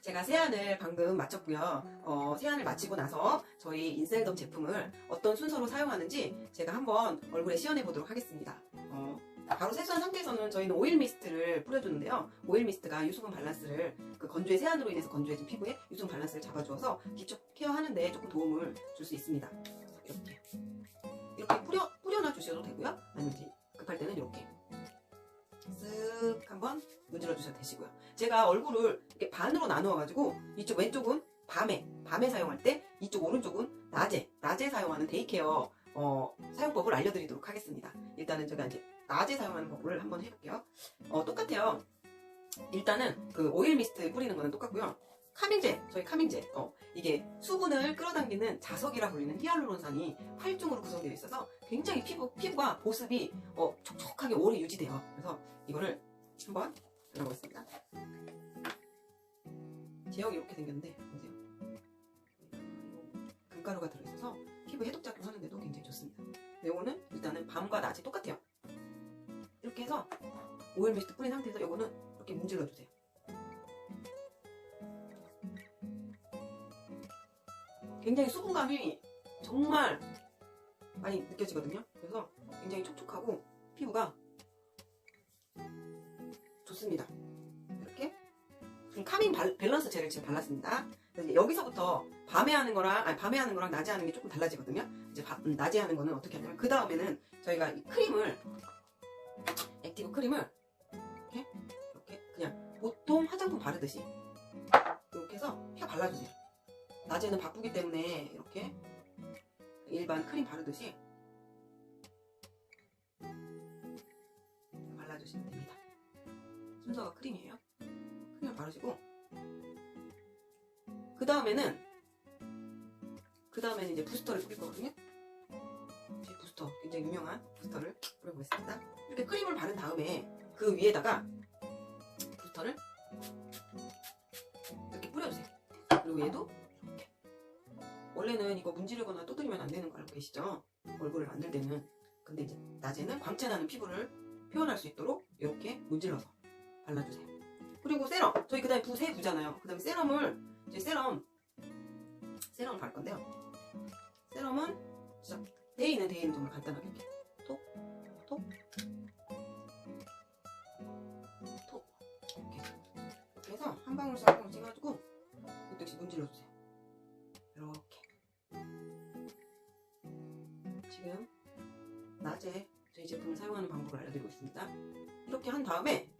제가 세안을 방금 마쳤고요. 어, 세안을 마치고 나서 저희 인셀덤 제품을 어떤 순서로 사용하는지 제가 한번 얼굴에 시연해 보도록 하겠습니다. 어, 바로 세수한 상태에서는 저희는 오일 미스트를 뿌려주는데요. 오일 미스트가 유수분 밸런스를 그 건조의 세안으로 인해서 건조해진 피부에 유수분 밸런스를 잡아주어서 기초 케어하는데 조금 도움을 줄 수 있습니다. 이렇게 이렇게 뿌려 뿌려놔 주셔도 되고요. 아니면 급할 때는 이렇게 쓱 한번 문질러 주셔도 되시고요. 제가 얼굴을 이렇게 반으로 나누어 가지고 이쪽 왼쪽은 밤에 밤에 사용할 때 이쪽 오른쪽은 낮에 낮에 사용하는 데이케어 어, 사용법을 알려드리도록 하겠습니다. 일단은 제가 이제 낮에 사용하는 법을 한번 해볼게요. 어, 똑같아요. 일단은 그 오일 미스트 뿌리는 거는 똑같고요. 카밍제, 저희 카밍제, 어, 이게 수분을 끌어당기는 자석이라 불리는 히알루론산이 활중으로 구성되어 있어서 굉장히 피부, 피부가 보습이 어, 촉촉하게 오래 유지돼요. 그래서 이거를 한번 발라보겠습니다. 제형이 이렇게 생겼는데, 보세요. 금가루가 들어있어서 피부 해독작용 하는데도 굉장히 좋습니다. 이거는 일단은 밤과 낮이 똑같아요. 이렇게 해서 오일 미스트 뿌린 상태에서 이거는 이렇게 문질러 주세요. 굉장히 수분감이 정말 많이 느껴지거든요. 그래서 굉장히 촉촉하고 피부가 좋습니다. 이렇게 지금 카밍 발- 밸런스 젤을 지금 발랐습니다. 여기서부터 밤에 하는 거랑 아니 밤에 하는 거랑 낮에 하는 게 조금 달라지거든요. 이제 바- 음, 낮에 하는 거는 어떻게 하냐면 그 다음에는 저희가 이 크림을 액티브 크림을 이렇게 이렇게 그냥 보통 화장품 바르듯이 이렇게 해서 펴 발라주세요. 낮에는 바쁘기 때문에 이렇게 일반 크림 바르듯이 발라주시면 됩니다. 순서가 크림이에요. 크림을 바르시고 그 다음에는 그 다음에는 이제 부스터를 뿌릴 거거든요. 제 부스터 굉장히 유명한 부스터를 뿌려보겠습니다. 이렇게 크림을 바른 다음에 그 위에다가 부스터를 이렇게 뿌려주세요. 그리고 얘도 이렇게. 원래는 이거 문지르거나 두드리면 안 되는 거 알고 계시죠? 얼굴을 만들 때는. 근데 이제 낮에는 광채 나는 피부를 표현할 수 있도록 이렇게 문질러서 발라주세요. 그리고 세럼. 저희 그 다음에 부세 부잖아요. 그 다음에 세럼을 이제 세럼 세럼을 바를 건데요. 세럼은 진짜 데이는 데이는 정말 간단하게 이렇게 톡, 톡, 톡 이렇게 이렇게 해서 한 방울씩 한 방울씩 해가지고 이것도 역시 문질러주세요. 이렇게 지금 낮에 저희 제품을 사용하는 방법을 알려드리고 있습니다. 이렇게 한 다음에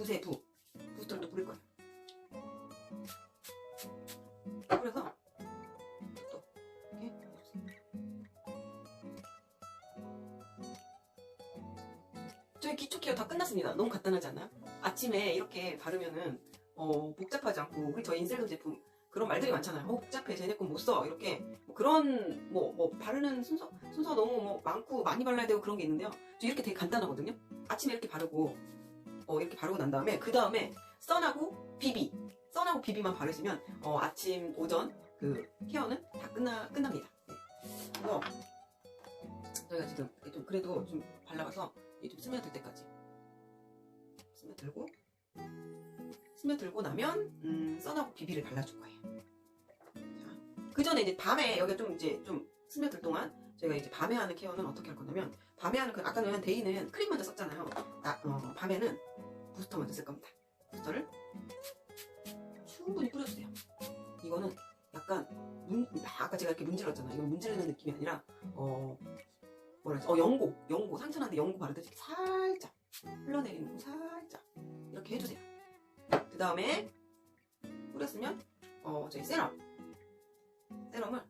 붓에 붓 부스터를 또 뿌릴 거예요. 뿌려서 또 이렇게. 저희 기초 케어 다 끝났습니다. 너무 간단하지 않아요? 아침에 이렇게 바르면은 어, 복잡하지 않고 우리 저희 인셀덤 제품 그런 말들이 많잖아요. 어, 복잡해 쟤네 건 못 써. 이렇게 뭐 그런 뭐, 뭐 바르는 순서 순서 너무 뭐 많고 많이 발라야 되고 그런 게 있는데요. 저 이렇게 되게 간단하거든요. 아침에 이렇게 바르고 어, 이렇게 바르고 난 다음에 그 다음에 선하고 비비 선하고 비비만 바르시면 어, 아침 오전 그 케어는 다 끝나 끝납니다. 네. 그래서 저희가 지금 좀 그래도 좀 발라봐서 좀 스며들 때까지 스며들고 스며들고 나면 음, 선하고 비비를 발라줄 거예요. 자, 그 전에 이제 밤에 여기가 좀 이제 좀 스며들 동안 저희가 이제 밤에 하는 케어는 어떻게 할 거냐면 밤에 하는 그 아까는 데이는 크림 먼저 썼잖아요. 나, 어, 밤에는 부스터 먼저 쓸 겁니다. 부스터를 충분히 뿌려주세요. 이거는 약간 문, 아까 제가 이렇게 문질렀잖아요. 이건 문지르는 느낌이 아니라 어 뭐라? 어 연고, 연고 상처나는데 연고 바르듯이 살짝 흘러내리는 거 살짝 이렇게 해주세요. 그 다음에 뿌렸으면 어 저희 세럼 세럼을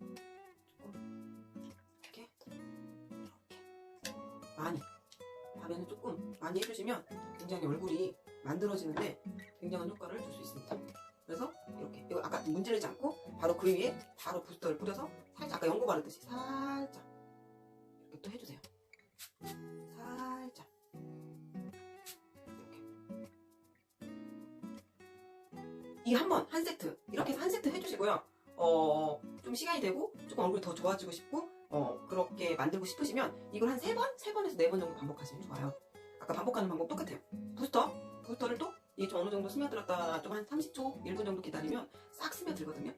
밤에는 조금 많이 해주시면 굉장히 얼굴이 만들어지는데 굉장한 효과를 줄 수 있습니다. 그래서 이렇게 이거 아까 문지르지 않고 바로 그 위에 바로 부스터를 뿌려서 살짝 아까 연고 바르듯이 살짝 이렇게 또 해주세요. 살짝 이렇게 이 한 번 한 세트 이렇게 해서 한 세트 해주시고요. 어, 좀 시간이 되고 조금 얼굴이 더 좋아지고 싶고 어, 그렇게 만들고 싶으시면 이걸 한 세 번, 세 번에서 네 번 정도 반복하시면 좋아요. 아까 반복하는 방법 똑같아요. 부스터, 부스터를 또 이게 좀 어느 정도 스며들었다 좀 한 30초, 1분 정도 기다리면 싹 스며들거든요.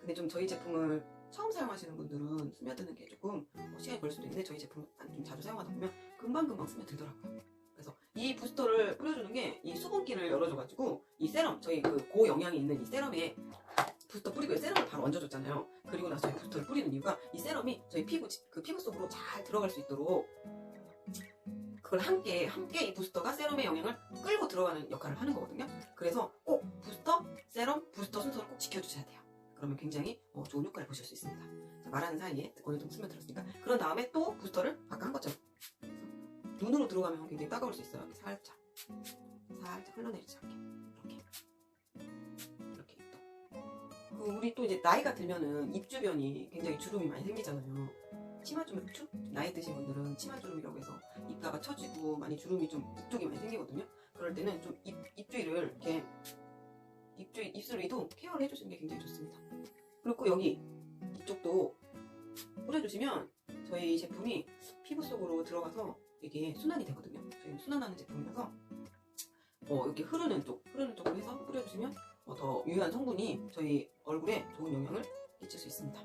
근데 좀 저희 제품을 처음 사용하시는 분들은 스며드는 게 조금 어, 시간이 걸릴 수도 있는데 저희 제품을 좀 자주 사용하다 보면 금방금방 스며들더라고요. 그래서 이 부스터를 뿌려주는 게 이 수분기를 열어줘가지고 이 세럼, 저희 그 고영양이 있는 이 세럼에 부스터 뿌리고 이 세럼을 바로 얹어줬잖아요. 그리고 나서 저희 부스터를 뿌리는 이유가 이 세럼이 저희 피부, 그 피부 속으로 잘 들어갈 수 있도록 그걸 함께, 함께 이 부스터가 세럼의 영향을 끌고 들어가는 역할을 하는 거거든요. 그래서 꼭 부스터, 세럼, 부스터 순서를 꼭 지켜주셔야 돼요. 그러면 굉장히 어, 좋은 효과를 보실 수 있습니다. 자, 말하는 사이에 어느 정도 스며들었으니까. 그런 다음에 또 부스터를 아까 한 것처럼 눈으로 들어가면 굉장히 따가울 수 있어요. 살짝, 살짝 흘러내리지 않게. 이렇게. 그 우리 또 이제 나이가 들면은 입 주변이 굉장히 주름이 많이 생기잖아요. 치마 주름, 주- 나이 드신 분들은 치마 주름이라고 해서 입가가 처지고 많이 주름이 좀 이쪽이 많이 생기거든요. 그럴 때는 좀 입, 입주위를 이렇게 입주위, 입술 위도 케어를 해주시는 게 굉장히 좋습니다. 그리고 여기 이쪽도 뿌려주시면 저희 제품이 피부 속으로 들어가서 이게 순환이 되거든요. 저희는 순환하는 제품이라서 어, 이렇게 흐르는 쪽, 흐르는 쪽으로 해서 뿌려주시면 어, 더 유효한 성분이 저희 얼굴에 좋은 영향을 끼칠 수 있습니다.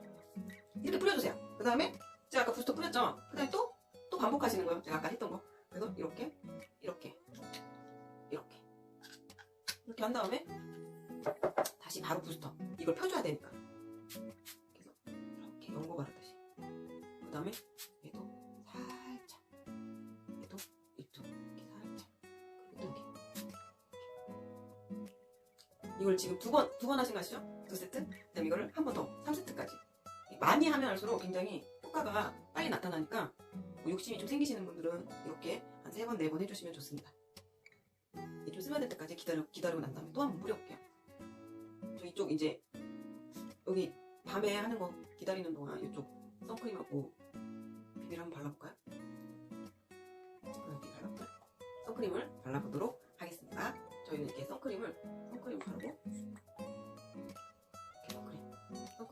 이렇게 뿌려주세요. 그 다음에 제가 아까 부스터 뿌렸죠? 그 다음에 또, 또 반복하시는 거예요. 제가 아까 했던 거. 그래서 이렇게, 이렇게, 이렇게. 이렇게 한 다음에 다시 바로 부스터. 이걸 펴줘야 되니까. 그래서 이렇게 연고 바르듯이. 그 다음에 얘도 이걸 지금 두 번, 두 번 하신 거 아시죠? 두 세트? 그 다음에 이거를 한 번 더, 3세트까지. 많이 하면 할수록 굉장히 효과가 빨리 나타나니까 뭐 욕심이 좀 생기시는 분들은 이렇게 한 세 번, 네 번 해주시면 좋습니다. 이게 좀 스며들 때까지 기다려, 기다리고 난 다음에 또 한 번 뿌려볼게요. 저 이쪽 이제 여기 밤에 하는 거 기다리는 동안 이쪽 선크림하고 비비를 한번 발라볼까요? 이렇게 발라볼까요? 선크림을 발라보도록 하겠습니다. 저희는 이렇게 선크림을 선크림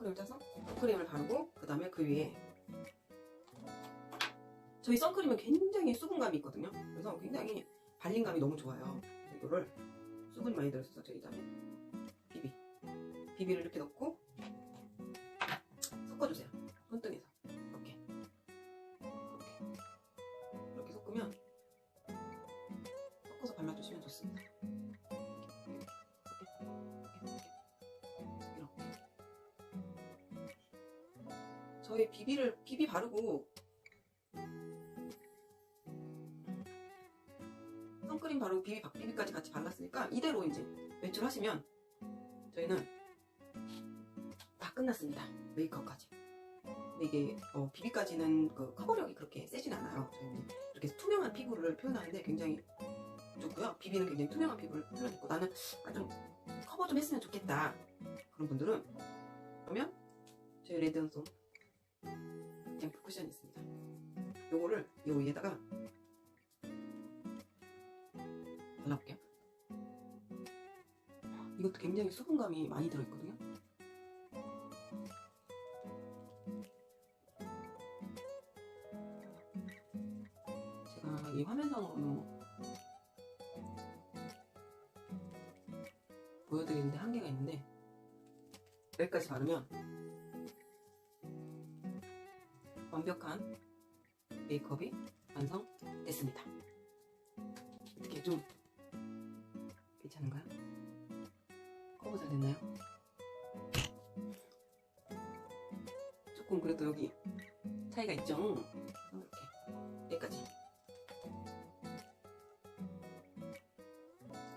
선크림을 짜서 선크림을 바르고 그 다음에 그 위에 저희 선크림은 굉장히 수분감이 있거든요. 그래서 굉장히 발림감이 너무 좋아요. 이거를 수분이 많이 들어있어서 저희 다음에 비비 비비를 이렇게 넣고 섞어주세요. 손등에서 이렇게 이렇게 이렇게 섞으면 섞어서 발라주시면 좋습니다. 저희 비비를 비비 바르고 선크림 바르고 비비 비비까지 같이 발랐으니까 이대로 이제 외출하시면 저희는 다 끝났습니다. 메이크업까지. 근데 이게 어, 비비까지는 그 커버력이 그렇게 세진 않아요. 저희는 이렇게 투명한 피부를 표현하는데 굉장히 좋고요. 비비는 굉장히 투명한 피부를 표현했고 나는 아, 좀 커버 좀 했으면 좋겠다. 그런 분들은 그러면 저희 레드온송 앰플 쿠션이 있습니다. 요거를 요 위에다가 발라볼게요. 이것도 굉장히 수분감이 많이 들어있거든요. 제가 이 화면상으로 보여드리는데 한계가 있는데 여기까지 바르면 완벽한 메이크업이 완성됐습니다. 이렇게 좀 괜찮은가요? 커버 잘 됐나요? 조금 그래도 여기 차이가 있죠? 이렇게 여기까지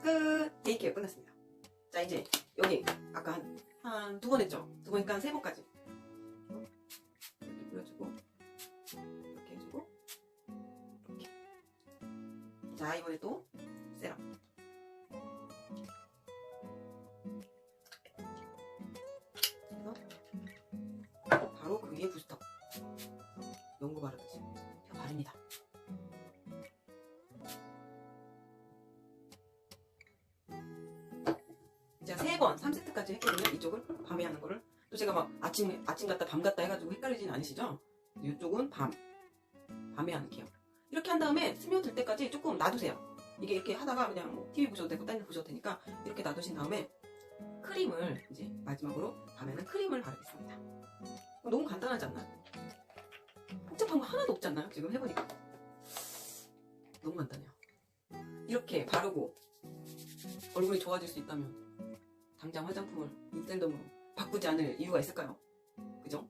끝! 데이케어 끝났습니다. 자 이제 여기 아까 한 두 번 했죠? 두 번이니까 세 번까지 또 세럼 바로 그 위에 부스터 연고 바르듯이 펴 바릅니다 제가 세 번, 3세트까지 했거든요. 이쪽을 밤에 하는 거를. 또 제가 막 아침, 아침 갔다 밤 갔다 해가지고 헷갈리진 않으시죠? 이쪽은 밤. 밤에 하는 케어. 이렇게 한 다음에 스며들 때까지 조금 놔두세요. 이게 이렇게 하다가 그냥 뭐 TV 보셔도 되고 딴데 보셔도 되니까 이렇게 놔두신 다음에 크림을 이제 마지막으로 밤에는 크림을 바르겠습니다. 너무 간단하지 않나요? 복잡한 거 하나도 없지 않나요? 지금 해보니까 너무 간단해요. 이렇게 바르고 얼굴이 좋아질 수 있다면 당장 화장품을 인셀덤으로 바꾸지 않을 이유가 있을까요? 그죠?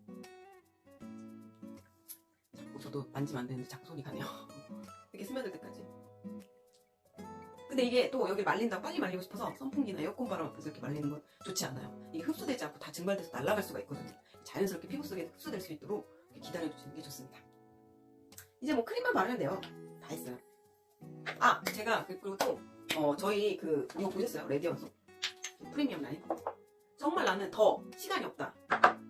자꾸 저도 만지면 안 되는데 자꾸 손이 가네요. 이렇게 스며들 때까지. 근데 이게 또 여기 말린다고 빨리 말리고 싶어서 선풍기나 에어컨 바람 앞에서 이렇게 말리는 건 좋지 않아요. 이게 흡수되지 않고 다 증발돼서 날아갈 수가 있거든요. 자연스럽게 피부 속에 흡수될 수 있도록 기다려주시는 게 좋습니다. 이제 뭐 크림만 바르면 돼요. 다 했어요. 아, 제가 그- 그리고 또 어, 저희 그 이거 보셨어요? 레디언소 프리미엄 라인. 정말 나는 더 시간이 없다.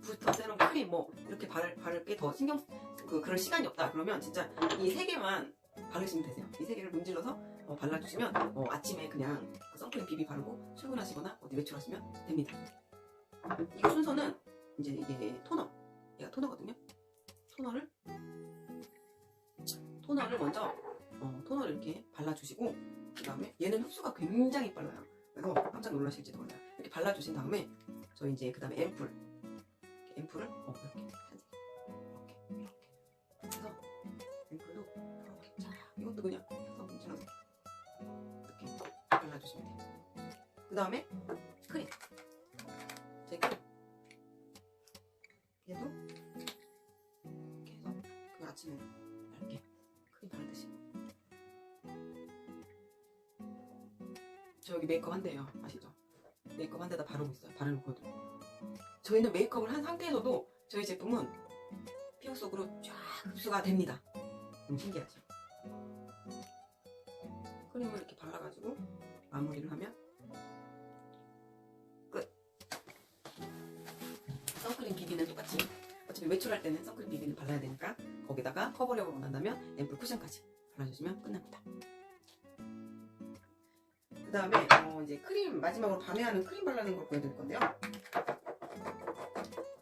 부스터, 세럼, 크림 뭐 이렇게 바를 바를 게 더 신경 쓰- 그 그럴 시간이 없다. 그러면 진짜 이 세 개만 바르시면 되세요. 이 세 개를 문질러서 어, 발라주시면 어, 아침에 그냥 그 선크림 비비 바르고 출근하시거나 어디 외출하시면 됩니다. 이거 순서는 이제 이게 토너. 얘가 토너거든요. 토너를 토너를 먼저 어, 토너를 이렇게 발라주시고 그 다음에 얘는 흡수가 굉장히 빨라요. 그래서 깜짝 놀라실지도 몰라요. 이렇게 발라주신 다음에 저 이제 그 다음에 앰플 앰플을 어 이렇게 그 다음에 크림 제 크림 얘도 이렇게 해서 그 아침에 얇게 크림 바르듯이. 저 여기 메이크업 한대요. 아시죠? 메이크업 한 데다 바르고 있어요. 바르놓거든요. 저희는 메이크업을 한 상태에서도 저희 제품은 피부 속으로 쫙 흡수가 됩니다. 너무 신기하죠? 선크림 비비는 똑같이 어차피 외출할 때는 선크림 비비는 발라야 되니까 거기다가 커버력을 원한다면 앰플 쿠션까지 발라주시면 끝납니다 그 다음에 어, 이제 크림 마지막으로 밤에 하는 크림 바르는 걸 보여드릴 건데요.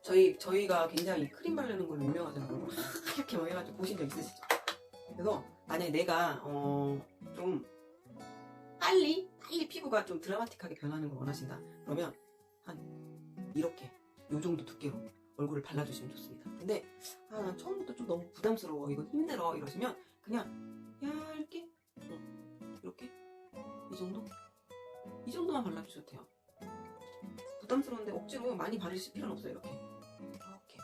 저희 저희가 굉장히 크림 바르는 걸로 유명하잖아요. 이렇게 막 해가지고 보신 적 있으시죠? 그래서 만약에 내가 어, 좀 빨리 빨리 피부가 좀 드라마틱하게 변하는 걸 원하신다. 그러면 한 이렇게 요 정도 두께로 얼굴을 발라주시면 좋습니다. 근데 아, 난 처음부터 좀 너무 부담스러워 이건 힘들어 이러시면 그냥 얇게 어, 이렇게 이 정도? 이 정도만 발라주셔도 돼요. 부담스러운데 억지로 많이 바르실 필요는 없어요. 이렇게. 이렇게.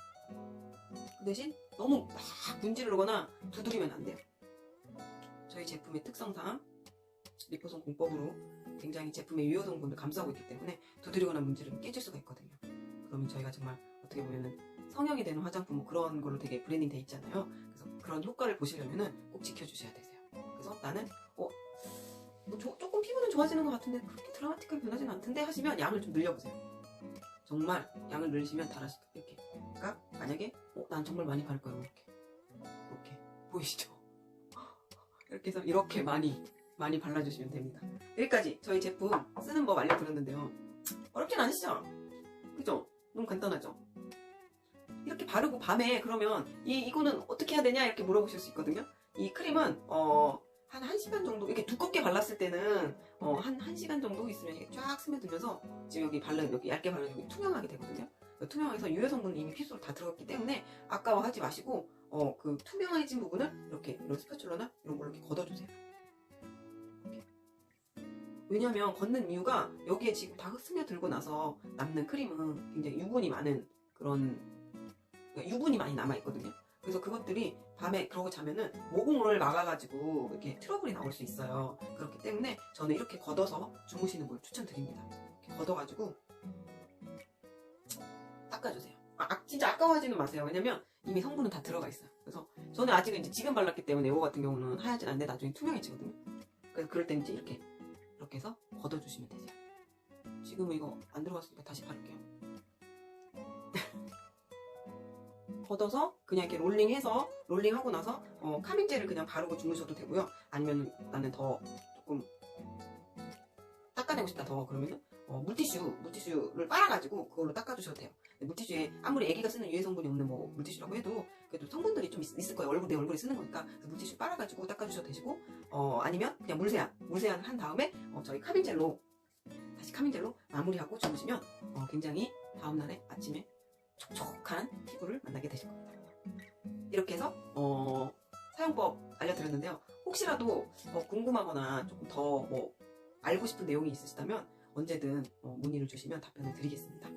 그 대신 너무 막 문지르거나 두드리면 안 돼요. 저희 제품의 특성상 리포son 공법으로 굉장히 제품의 유효 성분을 감싸고 있기 때문에 두드리거나 문지르면 깨질 수가 있거든요. 그러면 저희가 정말 어떻게 보면은 성형이 되는 화장품 뭐 그런 걸로 되게 브랜딩 돼 있잖아요. 그래서 그런 효과를 보시려면은 꼭 지켜주셔야 되세요. 그래서 나는 어, 뭐 조- 조금 피부는 좋아지는 것 같은데 그렇게 드라마틱하게 변하지는 않던데 하시면 양을 좀 늘려보세요. 정말 양을 늘리시면 달아질 이렇게. 그러니까 만약에 어, 난 정말 많이 바를 거예요. 이렇게. 이렇게 보이시죠? 이렇게 해서 이렇게 많이 많이 발라주시면 됩니다. 여기까지 저희 제품 쓰는 법 알려드렸는데요. 어렵진 않으시죠? 그죠? 너무 간단하죠? 이렇게 바르고 밤에 그러면 이, 이거는 어떻게 해야 되냐 이렇게 물어보실 수 있거든요. 이 크림은 어, 한 1시간 정도 이렇게 두껍게 발랐을 때는 어, 한 1시간 정도 있으면 이게 쫙 스며들면서 지금 여기 바른 여기 얇게 바른 여기 투명하게 되거든요. 그 투명해서 유해 성분이 이미 피부로 다 들어갔기 때문에 아까워하지 마시고 어, 그 투명해진 부분을 이렇게 이런 스파츌러나 이런 걸로 이렇게 걷어주세요. 왜냐면 걷는 이유가 여기에 지금 다 스며들고 나서 남는 크림은 굉장히 유분이 많은 그런 그러니까 유분이 많이 남아 있거든요. 그래서 그것들이 밤에 그러고 자면은 모공을 막아가지고 이렇게 트러블이 나올 수 있어요. 그렇기 때문에 저는 이렇게 걷어서 주무시는 걸 추천드립니다. 이렇게 걷어가지고 닦아주세요. 아, 아, 진짜 아까워하지는 마세요. 왜냐면 이미 성분은 다 들어가 있어요. 그래서 저는 아직은 이제 지금 발랐기 때문에 이거 같은 경우는 하얗진 않는데 나중에 투명해지거든요. 그래서 그럴 땐 이제 이렇게 이렇게 해서 걷어주시면 되세요. 지금은 이거 안 들어갔으니까 다시 바를게요. 걷어서 그냥 이렇게 롤링해서 롤링하고 나서 어, 카밍젤을 그냥 바르고 주무셔도 되고요. 아니면 나는 더 조금 닦아내고 싶다 더 그러면은 어, 물티슈, 물티슈를 빨아가지고 그걸로 닦아주셔도 돼요. 근데 물티슈에 아무리 애기가 쓰는 유해 성분이 없는 뭐 물티슈라고 해도 그래도 성분들이 좀 있, 을 거예요. 얼굴 내 얼굴에 쓰는 거니까 물티슈 빨아가지고 닦아주셔도 되시고 어, 아니면 그냥 물세안, 물세안 한 다음에 어, 저희 카빈젤로 다시 카민젤로 마무리하고 주무시면 어, 굉장히 다음날에 아침에 촉촉한 피부를 만나게 되실 겁니다. 이렇게 해서 어, 사용법 알려드렸는데요. 혹시라도 어, 궁금하거나 조금 더 뭐 알고 싶은 내용이 있으시다면 언제든 어, 문의를 주시면 답변을 드리겠습니다.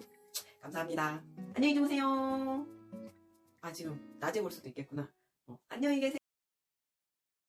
감사합니다. 안녕히 주무세요. 아 지금 낮에 볼 수도 있겠구나. 어, 안녕히 계세요.